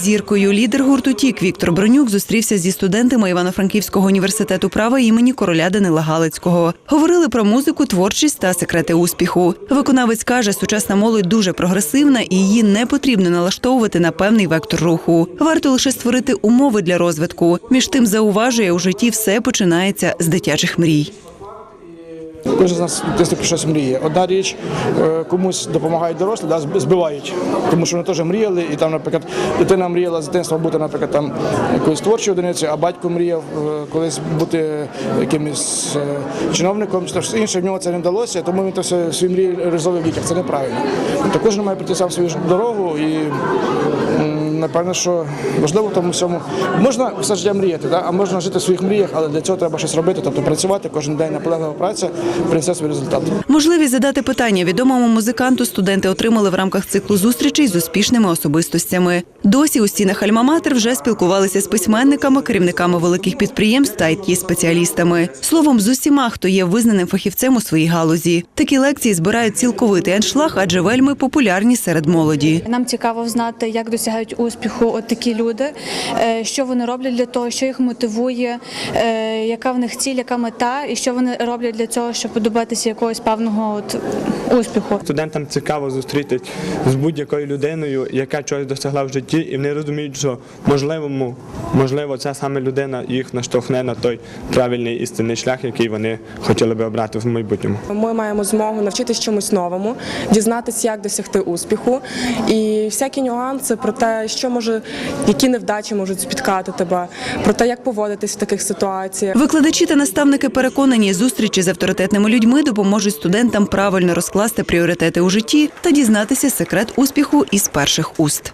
зіркою. Лідер гурту Тік Віктор Бронюк зустрівся зі студентами Івано-Франківського університету права імені короля Данила Галицького. Говорили про музику, творчість та секрети успіху. Виконавець каже, сучасна молодь дуже прогресивна і її не потрібно налаштовувати на певний вектор руху. Варто лише створити умови для розвитку. Між тим зауважує, у житті все починається з дитячих мрій. Кожен з нас десь про щось мріє. Одна річ, е, комусь допомагають дорослі, да, збивають, тому що вони теж мріяли, і там, наприклад, дитина мріяла з дитинства бути, наприклад, там якоюсь творчою одиницею, а батько мріяв е, колись бути якимось е, чиновником, чи щось інше в нього це не вдалося, тому він то все свої мрії реалізовує в дітях. Це неправильно. Тобто кожен має прийти сам свою дорогу і. Напевно, що важливо в тому всьому. Можна все життя мріяти, да? а можна жити в своїх мріях, але для цього треба щось робити, тобто працювати кожен день наполеглива праця принесе свій результат. Можливість задати питання відомому музиканту студенти отримали в рамках циклу зустрічей з успішними особистостями. Досі у стінах Альма-Матер вже спілкувалися з письменниками, керівниками великих підприємств та it спеціалістами. Словом, з усіма, хто є визнаним фахівцем у своїй галузі. Такі лекції збирають цілковитий аншлаг, адже вельми популярні серед молоді. Нам цікаво знати, як досягають успіху от такі люди, е, що вони роблять для того, що їх мотивує, е, яка в них ціль, яка мета, і що вони роблять для цього, щоб добитися якогось певного от успіху. Студентам цікаво зустрітись з будь-якою людиною, яка чогось досягла в житті, і вони розуміють, що можливо, можливо, ця саме людина їх наштовхне на той правильний істинний шлях, який вони хотіли би обрати в майбутньому. Ми маємо змогу навчитись чомусь новому, дізнатися, як досягти успіху, і всякі нюанси про те, що може, які невдачі можуть спіткати тебе, про те, як поводитись в таких ситуаціях. Викладачі та наставники переконані, зустрічі з авторитетними людьми допоможуть студентам правильно розкласти пріоритети у житті та дізнатися секрет успіху із перших уст.